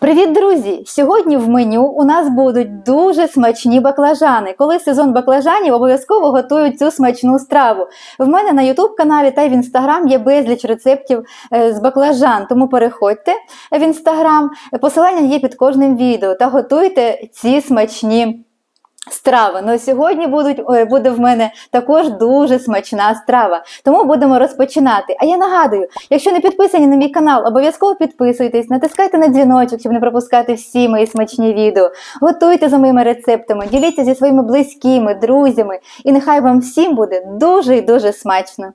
Привіт, друзі! Сьогодні в меню у нас будуть дуже смачні баклажани. Коли сезон баклажанів, обов'язково готують цю смачну страву. В мене на YouTube каналі та в інстаграм є безліч рецептів е, з баклажан. Тому переходьте в інстаграм, посилання є під кожним відео та готуйте ці смачні. Страви. Ну сьогодні будуть, буде в мене також дуже смачна страва. Тому будемо розпочинати. А я нагадую, якщо не підписані на мій канал, обов'язково підписуйтесь, натискайте на дзвіночок, щоб не пропускати всі мої смачні відео. Готуйте за моїми рецептами, діліться зі своїми близькими, друзями. І нехай вам всім буде дуже і дуже смачно.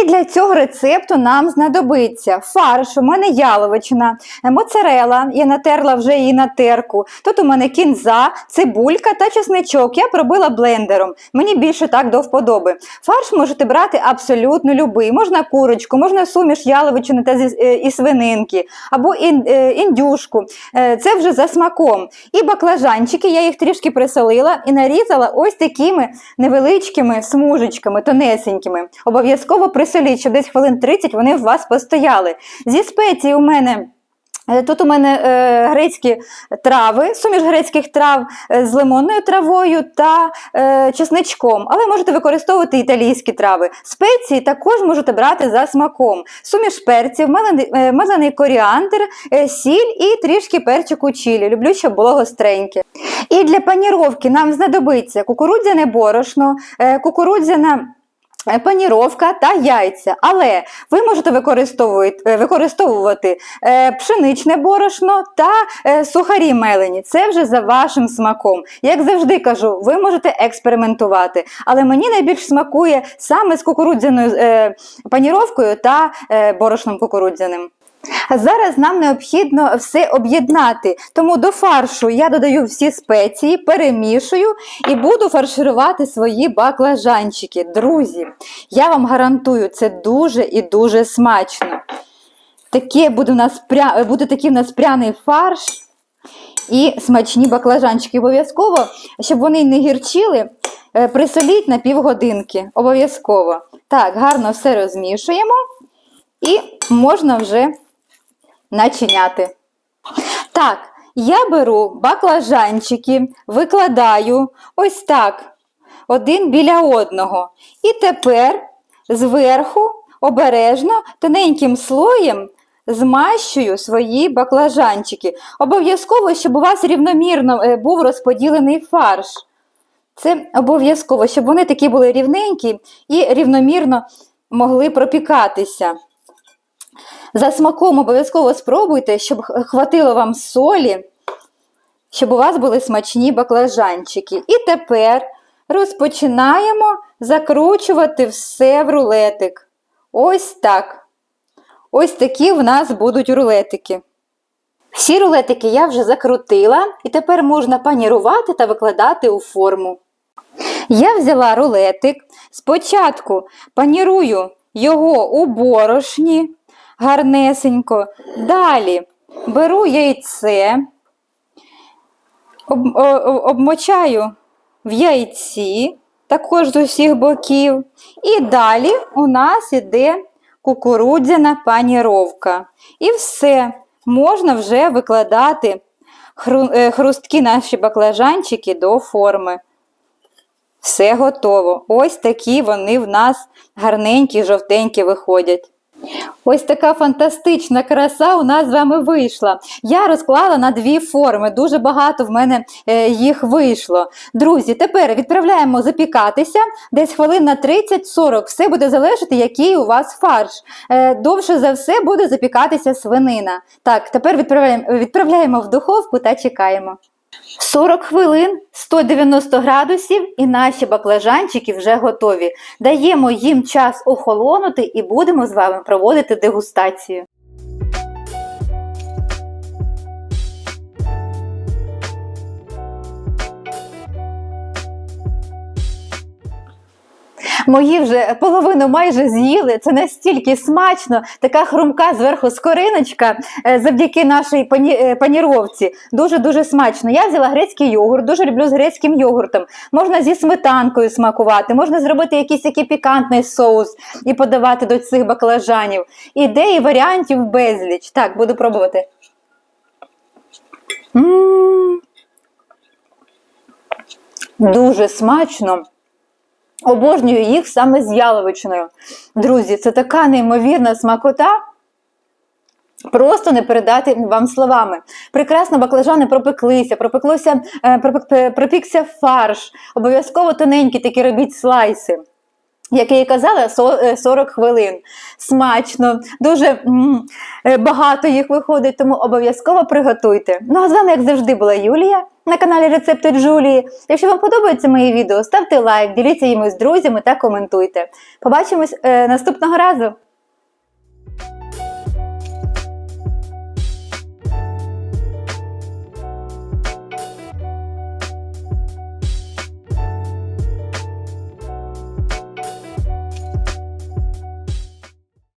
І для цього рецепту нам знадобиться фарш, у мене яловичина, моцарела, я натерла вже її на терку. Тут у мене кінза, цибулька та чесничок. Я пробила блендером. Мені більше так до вподоби. Фарш можете брати абсолютно любий. Можна курочку, можна суміш яловичини та е, і свининки, або е, індюшку. Е, Це вже за смаком. І баклажанчики, я їх трішки присолила і нарізала ось такими невеличкими смужечками, тонесенькими. Обов'язково присоліть, щоб десь хвилин 30 вони в вас постояли. Зі спецій у мене. е, Тут у мене е, грецькі трави, суміш грецьких трав е, з лимонною травою та е, чесничком, але можете використовувати італійські трави. Спеції також можете брати за смаком. Суміш перців, е, мелений коріандр, е, сіль і трішки перчику чилі. Люблю, щоб було гостреньке. І для паніровки нам знадобиться кукурудзяне борошно, е, кукурудзяна. Е, Паніровка та яйця, але ви можете використовувати, е, використовувати е, пшеничне борошно та сухарі мелені. Це вже за вашим смаком. Як завжди кажу, ви можете експериментувати. Але мені найбільш смакує саме з кукурудзяною паніровкою та борошном кукурудзяним. А Зараз нам необхідно все об'єднати, тому до фаршу я додаю всі спеції, перемішую і буду фарширувати свої баклажанчики. Друзі, я вам гарантую, це дуже і дуже смачно. Таке буде, у нас пря... буде такий у нас пряний фарш і смачні баклажанчики. Обов'язково, щоб вони не гірчили, е, присоліть на півгодинки. Обов'язково. Так, гарно все розмішуємо і можна вже начиняти. Так, я беру баклажанчики, викладаю ось так, один біля одного. І тепер зверху обережно тоненьким слоєм змащую свої баклажанчики. Обов'язково, щоб у вас рівномірно е, був розподілений фарш. Це обов'язково, щоб вони такі були рівненькі і рівномірно могли пропікатися. За смаком обов'язково спробуйте, щоб хватило вам солі, щоб у вас були смачні баклажанчики. І тепер розпочинаємо закручувати все в рулетик. Ось так. Ось такі в нас будуть рулетики. Всі рулетики я вже закрутила, і тепер можна панірувати та викладати у форму. Я взяла рулетик, спочатку панірую його у борошні гарнесенько. Далі беру яйце, об, о- о- обмочаю в яйці, також з усіх боків. І далі у нас іде кукурудзяна паніровка. І все, можна вже викладати е, хрусткі наші баклажанчики до форми. Все готово. Ось такі вони в нас гарненькі, жовтенькі виходять. Ось така фантастична краса у нас з вами вийшла. Я розклала на дві форми. Дуже багато в мене е, їх вийшло. Друзі, тепер відправляємо запікатися десь хвилин на 30-40. Все буде залежати, який у вас фарш. Е, довше за все буде запікатися свинина. Так, тепер відправляємо, відправляємо в духовку та чекаємо. 40 хвилин, 190 градусів і наші баклажанчики вже готові. Даємо їм час охолонути і будемо з вами проводити дегустацію. Мої вже половину майже з'їли. Це настільки смачно, така хрумка зверху скориночка е, завдяки нашій пані, е, паніровці. Дуже дуже смачно. Я взяла грецький йогурт, дуже люблю з грецьким йогуртом. Можна зі сметанкою смакувати, можна зробити якийсь такий пікантний соус і подавати до цих баклажанів. Ідей і варіантів безліч. Так, буду пробувати. М. Дуже смачно. Обожнюю їх саме з яловичиною. Друзі, це така неймовірна смакота. Просто не передати вам словами. Прекрасно баклажани пропеклися, пропеклося, е, пропікся фарш. Обов'язково тоненькі такі робіть слайси. Як я і казала, е, 40 хвилин. Смачно, дуже е, багато їх виходить, тому обов'язково приготуйте. Ну а з вами, як завжди, була Юлія на каналі Рецепти Джулії. Якщо вам подобаються мої відео, ставте лайк, діліться їми з друзями та коментуйте. Побачимось е, наступного разу!